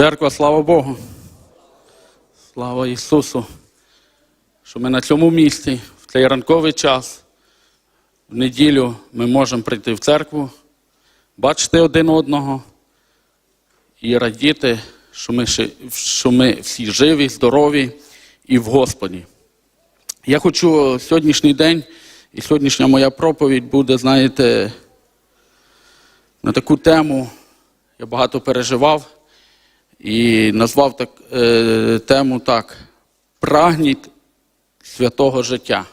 Церква, слава Богу. Слава Ісусу, що ми на цьому місці, в цей ранковий час, в неділю ми можемо прийти в церкву, бачити один одного і радіти, що ми, що ми всі живі, здорові і в Господі. Я хочу сьогоднішній день, і сьогоднішня моя проповідь буде, знаєте, на таку тему. Я багато переживав і назвав так, е, тему так: Прагніть святого життя.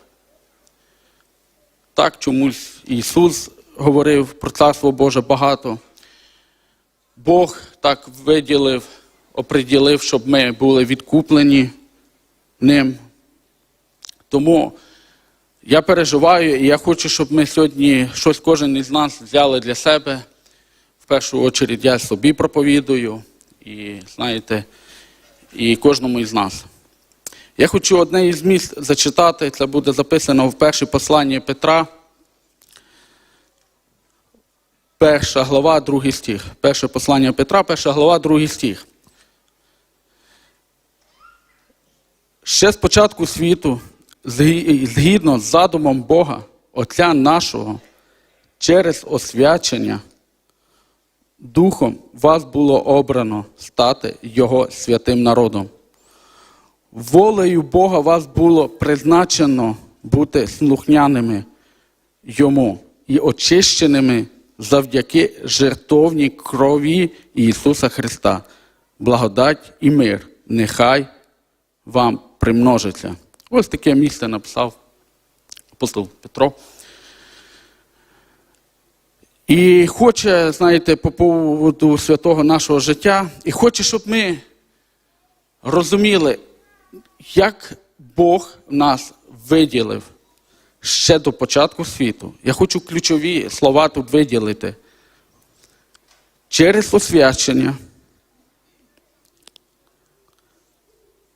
Так чомусь Ісус говорив про Царство Боже багато. Бог так виділив, оприділив, щоб ми були відкуплені ним. Тому я переживаю, і я хочу, щоб ми сьогодні щось кожен із нас взяли для себе. В першу чергу я собі проповідую, і знаєте, і кожному із нас. Я хочу одне із місць зачитати, це буде записано в першій посланні Петра. Перша глава, другий стих. Перше послання Петра, перша глава, другий стих. Ще з початку світу, згідно з задумом Бога, Отця нашого, через освячення Духом вас було обрано стати Його святим народом. Волею Бога вас було призначено бути слухняними Йому і очищеними завдяки жертовній крові Ісуса Христа. Благодать і мир нехай вам примножиться. Ось таке місце написав апостол Петро. І хоче, знаєте, по поводу святого нашого життя, і хоче, щоб ми розуміли, як Бог нас виділив ще до початку світу. Я хочу ключові слова тут виділити. Через освячення,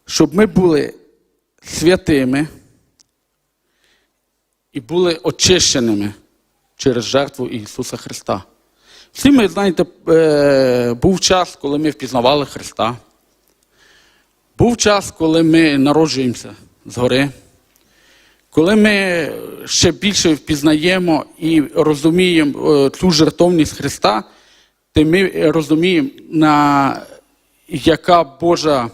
щоб ми були святими і були очищеними через жертву Ісуса Христа. Всі ми, знаєте, е, був час, коли ми впізнавали Христа. Був час, коли ми народжуємося згори, коли ми ще більше впізнаємо і розуміємо е, цю жертовність Христа, то ми розуміємо, на яка Божа,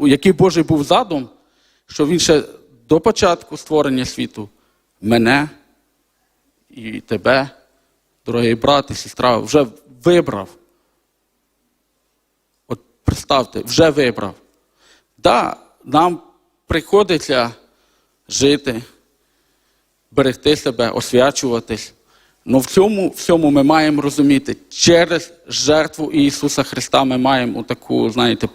який Божий був задум, що Він ще до початку створення світу мене і тебе, дорогий брат і сестра, вже вибрав. От представте, вже вибрав. Да, нам приходиться жити, берегти себе, освячуватись. Але в цьому всьому ми маємо розуміти, через жертву Ісуса Христа ми маємо таку, знаєте,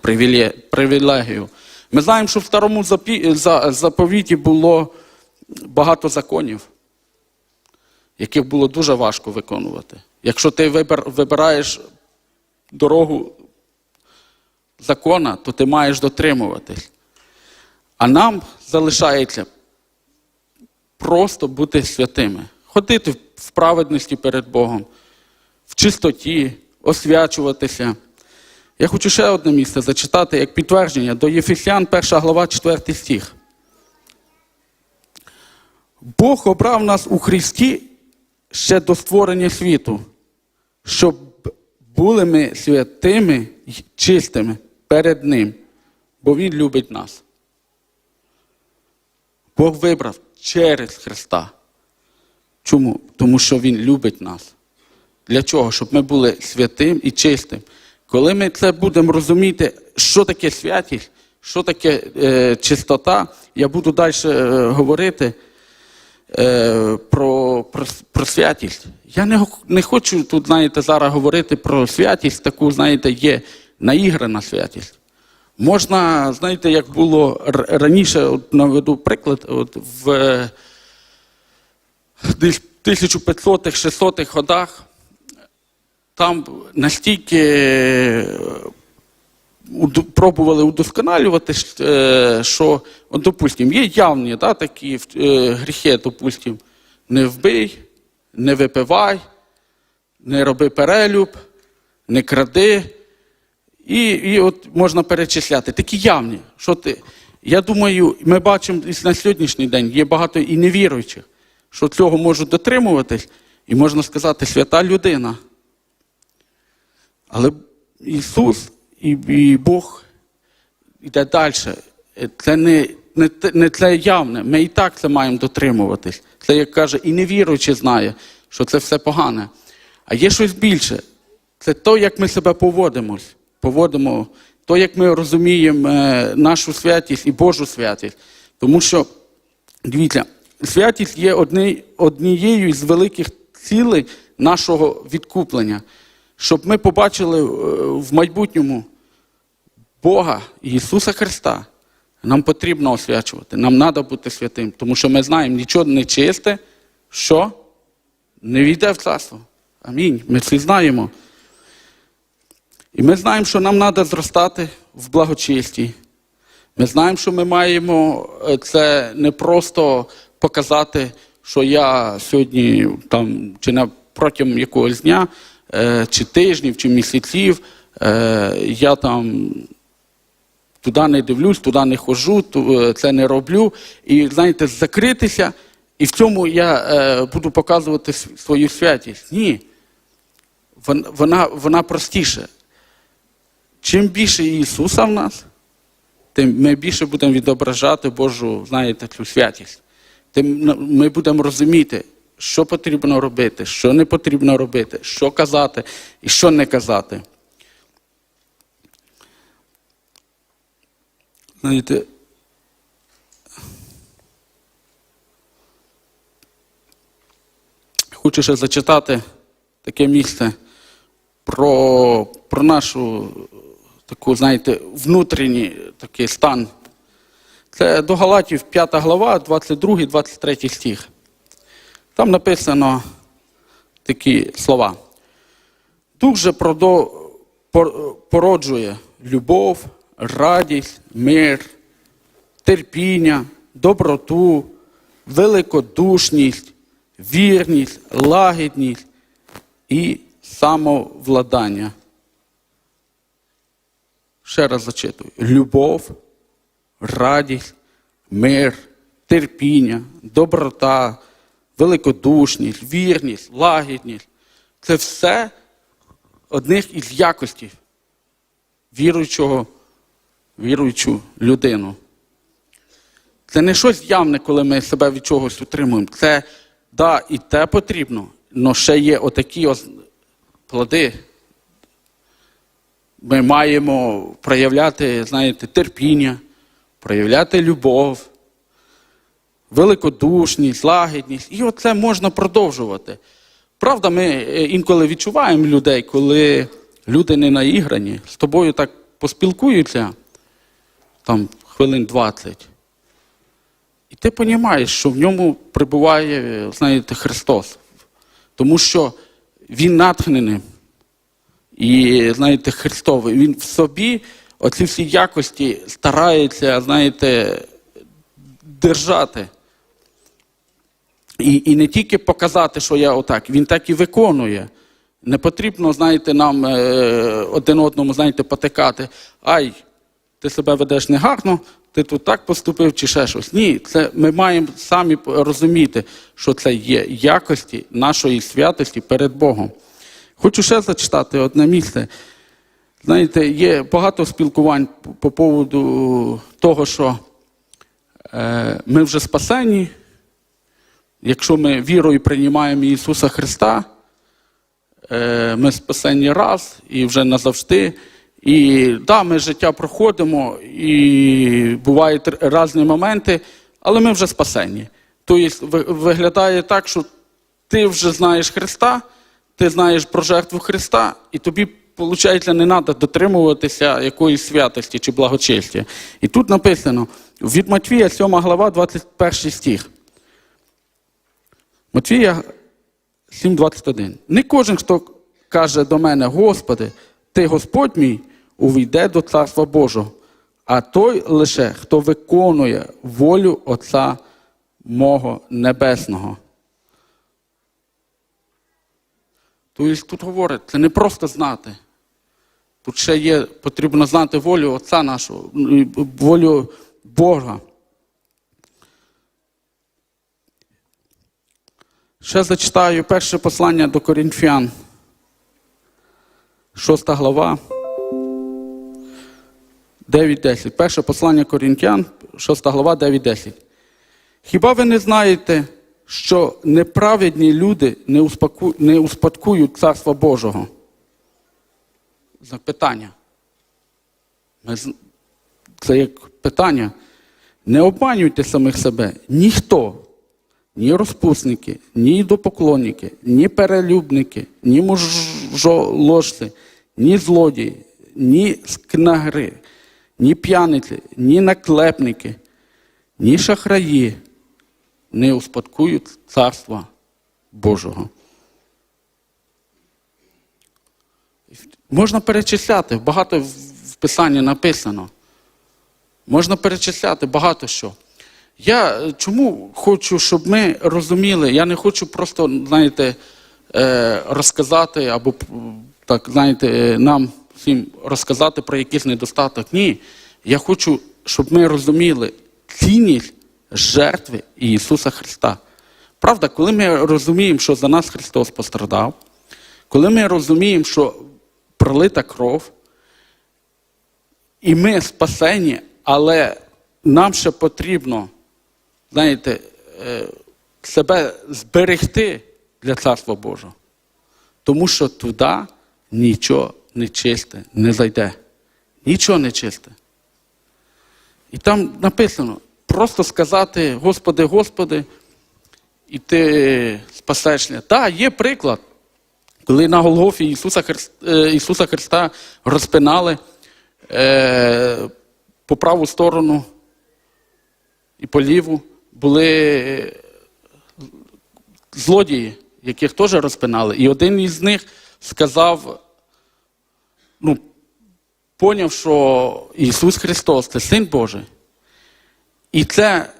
привілегію. Ми знаємо, що в старому заповіті було багато законів, яких було дуже важко виконувати. Якщо ти вибираєш дорогу закона, то ти маєш дотримуватись. А нам залишається просто бути святими, ходити в праведності перед Богом, в чистоті, освячуватися. Я хочу ще одне місце зачитати як підтвердження до Єфесян, 1 глава, 4 стих. Бог обрав нас у Христі ще до створення світу, щоб були ми святими й чистими перед Ним, бо Він любить нас. Бог вибрав через Христа. Чому? Тому що Він любить нас. Для чого? Щоб ми були святим і чистим. Коли ми це будемо розуміти, що таке святість, що таке е, чистота, я буду далі е, говорити про, про, про святість. Я не, не хочу тут, знаєте, зараз говорити про святість, таку, знаєте, є наіграна святість. Можна, знаєте, як було раніше, от наведу приклад, от в е, 1500-600-х годах там настільки е, пробували удосконалювати, е, що, от, допустим, є явні да, такі е, гріхи, допустим, не вбий, не випивай, не роби перелюб, не кради. І, і от можна перечисляти. Такі явні. Що ти? Я думаю, ми бачимо на сьогоднішній день є багато і невіруючих, що цього можуть дотримуватись, і можна сказати, свята людина. Але Ісус і, і Бог йде далі. Це не, не, не це явне. Ми і так це маємо дотримуватись. Це, як каже, і невіруючий знає, що це все погане. А є щось більше. Це то, як ми себе поводимось. Поводимо, то, як ми розуміємо е, нашу святість і Божу святість. Тому що, дивіться, святість є одні, однією із великих цілей нашого відкуплення. Щоб ми побачили е, в майбутньому Бога Ісуса Христа. Нам потрібно освячувати, нам треба бути святим, тому що ми знаємо, нічого не чисте, що не війде в царство. Амінь. Ми всі знаємо. І ми знаємо, що нам треба зростати в благочисті. Ми знаємо, що ми маємо е, це не просто показати, що я сьогодні там, чи на протягом якогось дня, чи тижнів, чи місяців, е, я там туди не дивлюсь, туди не ходжу, е, це не роблю. І знаєте, закритися, і в цьому я е, буду показувати свою святість. Ні. Вона, вона простіша. Чим більше Ісуса в нас, тим ми більше будемо відображати Божу, знаєте, цю святість. Тим ну, ми будемо розуміти, що потрібно робити, що не потрібно робити, що казати і що не казати. Знаєте, хочу ще зачитати таке місце про, про нашу таку, знаєте, внутрішній такий стан. Це до Галатів 5 глава, 22, 23 стих. Там написано такі слова. Дух же породжує любов, радість, мир, терпіння, доброту, великодушність, вірність, лагідність і самовладання. Ще раз зачитую. Любов, радість, мир, терпіння, доброта, великодушність, вірність, лагідність. Це все одних із якостей віруючого, віруючу людину. Це не щось явне, коли ми себе від чогось утримуємо. Це, да, і те потрібно, але ще є отакі плоди. Ми маємо проявляти, знаєте, терпіння, проявляти любов, великодушність, лагідність. І оце можна продовжувати. Правда, ми е, інколи відчуваємо людей, коли люди не наіграні, з тобою так поспілкуються там хвилин 20. І ти розумієш, що в ньому прибуває, знаєте, Христос. Тому що Він натхнений. І, знаєте, Христовий. Він в собі оці всі якості старається, знаєте, держати. І, і не тільки показати, що я отак, він так і виконує. Не потрібно, знаєте, нам е, один одному, знаєте, потикати. Ай, ти себе ведеш негарно, ти тут так поступив чи ще щось. Ні, це ми маємо самі розуміти, що це є якості нашої святості перед Богом. Хочу ще зачитати одне місце. Знаєте, є багато спілкувань по- по поводу того, що е, ми вже спасені, якщо ми вірою приймаємо Ісуса Христа, е, ми спасені раз і вже назавжди. І да, ми життя проходимо, і бувають різні моменти, але ми вже спасені. Тобто виглядає так, що ти вже знаєш Христа, ти знаєш про жертву Христа, і тобі, виходить, не треба дотримуватися якоїсь святості чи благочестя. І тут написано від Матвія, 7 глава, 21 стих. Матвія 7,21. Не кожен, хто каже до мене, Господи, ти Господь мій, увійде до Царства Божого, а той лише, хто виконує волю Отця мого Небесного. Тобто тут говорить, це не просто знати. Тут ще є, потрібно знати волю Отця нашого, волю Бога. Ще зачитаю перше послання до Корінфян, шоста глава, 9.10. Перше послання Корінфян, шоста глава, 9.10. Хіба ви не знаєте, що неправедні люди не успаку- не успадкують Царства Божого? Запитання. Це як питання. Не обманюйте самих себе. Ніхто, ні розпусники, ні ідопоклонники, ні перелюбники, ні мужоложці, ні злодії, ні скнагри, ні п'яниці, ні наклепники, ні шахраї не успадкують Царства Божого. Можна перечисляти, багато в Писанні написано. Можна перечисляти багато що. Я е, чому хочу, щоб ми розуміли, я не хочу просто, знаєте, е, розказати або так, знаєте, е, нам всім розказати про якийсь недостаток. Ні. Я хочу, щоб ми розуміли цінність жертви Ісуса Христа. Правда, коли ми розуміємо, що за нас Христос пострадав, коли ми розуміємо, що пролита кров, і ми спасені, але нам ще потрібно, знаєте, е, себе зберегти для Царства Божого. Тому що туди нічого нечисте не зайде. Нічого нечисте. І там написано, просто сказати, Господи, Господи, і ти спасешся. Так, є приклад, коли на Голгофі Ісуса, Христ, е, Ісуса Христа розпинали е, по праву сторону і по ліву були злодії, яких теж розпинали. І один із них сказав, ну, поняв, що Ісус Христос це Син Божий. І це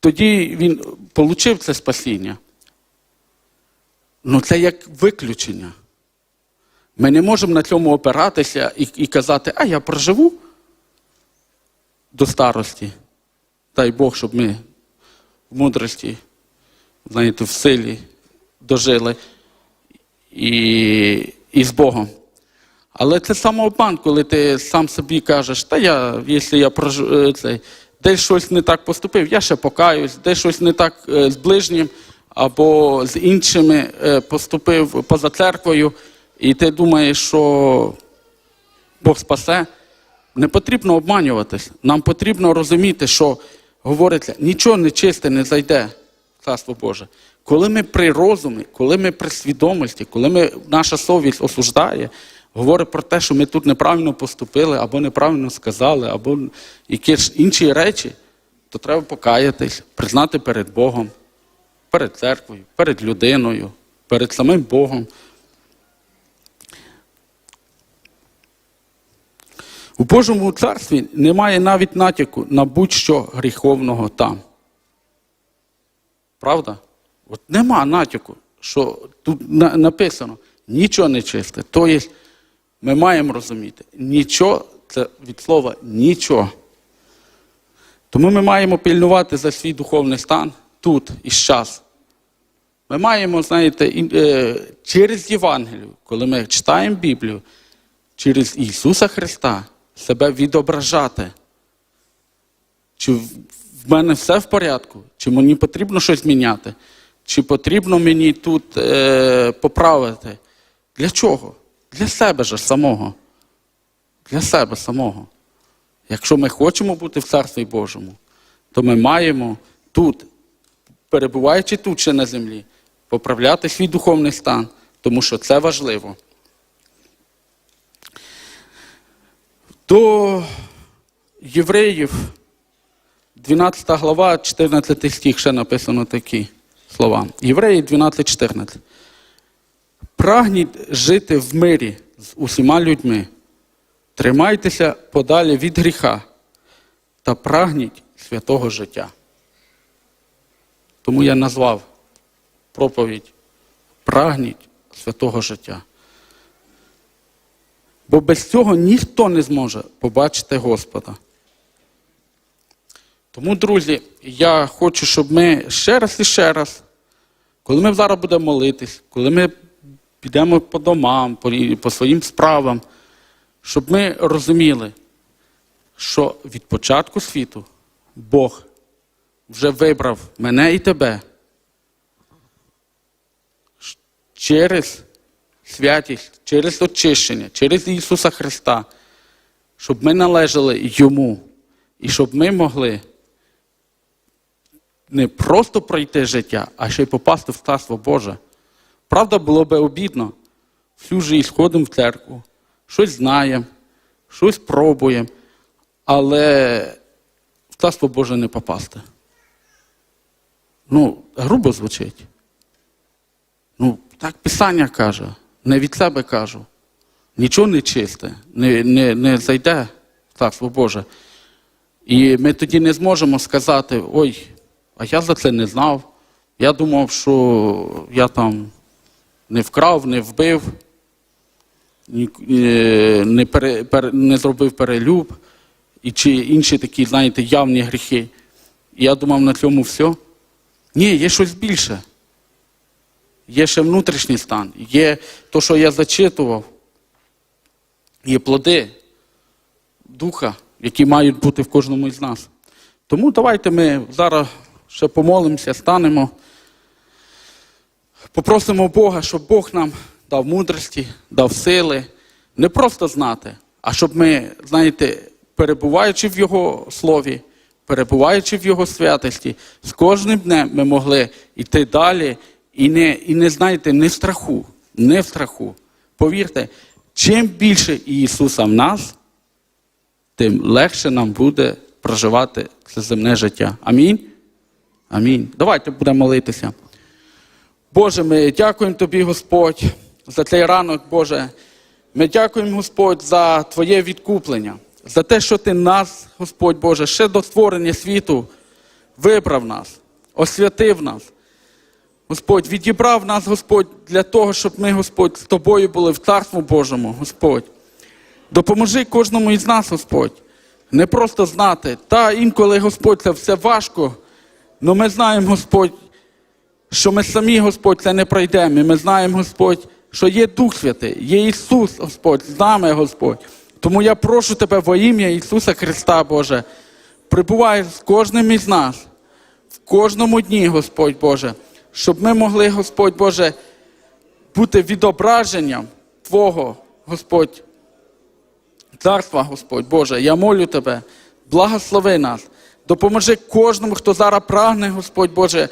тоді він отримав це спасіння. Ну, це як виключення. Ми не можемо на цьому опиратися і, і казати, а я проживу до старості. Дай Бог, щоб ми в мудрості, знаєте, в силі дожили і, і з Богом. Але це самообман, коли ти сам собі кажеш, та я, якщо я прожу, е, цей, десь щось не так поступив, я ще покаюсь, десь щось не так е, з ближнім або з іншими е, поступив поза церквою, і ти думаєш, що Бог спасе. Не потрібно обманюватись. Нам потрібно розуміти, що говориться, нічого нечисте не зайде в Царство Боже. Коли ми при розумі, коли ми при свідомості, коли ми, наша совість осуждає, говорить про те, що ми тут неправильно поступили, або неправильно сказали, або якісь інші речі, то треба покаятись, признати перед Богом, перед церквою, перед людиною, перед самим Богом. У Божому царстві немає навіть натяку на будь-що гріховного там. Правда? От нема натяку, що тут написано нічого не чисте. Тобто ми маємо розуміти, нічого це від слова нічого. Тому ми маємо пильнувати за свій духовний стан тут і час. Ми маємо, знаєте, е, через Євангелію, коли ми читаємо Біблію, через Ісуса Христа себе відображати. Чи в мене все в порядку? Чи мені потрібно щось міняти? Чи потрібно мені тут е, поправити? Для чого? Для себе ж самого. Для себе самого. Якщо ми хочемо бути в Царстві Божому, то ми маємо тут, перебуваючи тут ще на землі, поправляти свій духовний стан, тому що це важливо. До євреїв, 12 глава, 14 стих, ще написано такі слова. Євреї 12.14. Прагніть жити в мирі з усіма людьми. Тримайтеся подалі від гріха та прагніть святого життя. Тому я назвав проповідь Прагніть святого життя. Бо без цього ніхто не зможе побачити Господа. Тому, друзі, я хочу, щоб ми ще раз і ще раз, коли ми зараз будемо молитись, коли ми підемо по домам, по, по своїм справам, щоб ми розуміли, що від початку світу Бог вже вибрав мене і тебе через святість, через очищення, через Ісуса Христа, щоб ми належали Йому і щоб ми могли не просто пройти життя, а ще й попасти в Царство Боже. Правда, було би обідно. Всю життя ходимо в церкву, щось знаємо, щось пробуємо, але в Царство Боже не попасти. Ну, грубо звучить. Ну, так Писання каже, не від себе кажу. Нічого не чисте, не, не, не зайде в Царство Боже. І ми тоді не зможемо сказати, ой, а я за це не знав. Я думав, що я там не вкрав, не вбив, е, не, пере, пере- не зробив перелюб і чи інші такі, знаєте, явні гріхи. І я думав, на цьому все. Ні, є щось більше. Є ще внутрішній стан, є те, що я зачитував, є плоди духа, які мають бути в кожному із нас. Тому давайте ми зараз ще помолимося, станемо, попросимо Бога, щоб Бог нам дав мудрості, дав сили, не просто знати, а щоб ми, знаєте, перебуваючи в Його слові, перебуваючи в Його святості, з кожним днем ми могли йти далі і не, і не знаєте, не в страху, не в страху. Повірте, чим більше Ісуса в нас, тим легше нам буде проживати це земне життя. Амінь. Амінь. Давайте будемо молитися. Боже, ми дякуємо Тобі, Господь, за цей ранок, Боже. Ми дякуємо, Господь, за Твоє відкуплення, за те, що Ти нас, Господь Боже, ще до створення світу вибрав нас, освятив нас. Господь, відібрав нас, Господь, для того, щоб ми, Господь, з тобою були в Царстві Божому, Господь. Допоможи кожному із нас, Господь, не просто знати. Та інколи, Господь, це все важко, але ми знаємо, Господь, що ми самі, Господь, це не пройдемо. І ми знаємо, Господь, що є Дух Святий, є Ісус, Господь, з нами, Господь. Тому я прошу Тебе во ім'я Ісуса Христа, Боже, прибувай з кожним із нас, в кожному дні, Господь Боже, щоб ми могли, Господь Боже, бути відображенням Твого, Господь, Царства, Господь Боже, я молю Тебе, благослови нас, допоможи кожному, хто зараз прагне, Господь Боже,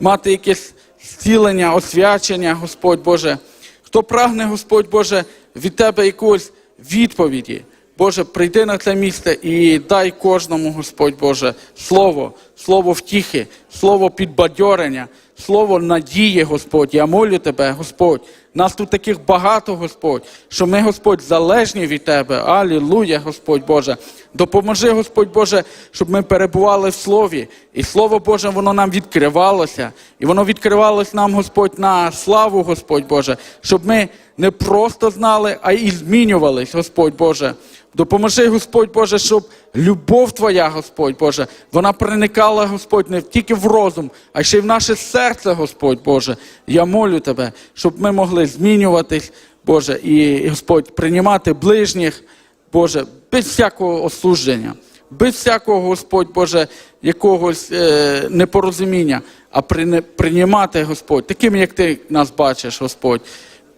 мати якесь зцілення, освячення, Господь Боже. Хто прагне, Господь Боже, від Тебе якоїсь відповіді. Боже, прийди на це місце і дай кожному, Господь Боже, слово, слово втіхи, слово підбадьорення, слово надії, Господь. Я молю Тебе, Господь. Нас тут таких багато, Господь, що ми, Господь, залежні від Тебе. Алілуя, Господь Боже. Допоможи, Господь Боже, щоб ми перебували в Слові. І Слово Боже, воно нам відкривалося. І воно відкривалось нам, Господь, на славу, Господь Боже, щоб ми не просто знали, а й змінювались, Господь Боже. Допоможи, Господь Боже, щоб любов Твоя, Господь Боже, вона проникала, Господь, не тільки в розум, а ще й в наше серце, Господь Боже. Я молю Тебе, щоб ми могли змінюватись, Боже, і, Господь, приймати ближніх, Боже, без всякого осудження, без всякого, Господь Боже, якогось е, непорозуміння, а прийне- приймати, Господь, таким, як Ти нас бачиш, Господь.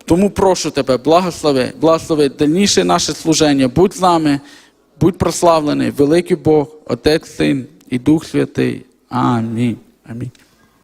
Тому прошу тебе, благослови, благослови дальніше наше служення. Будь з нами, будь прославлений, великий Бог, Отець, Син і Дух Святий. Амінь. Амінь.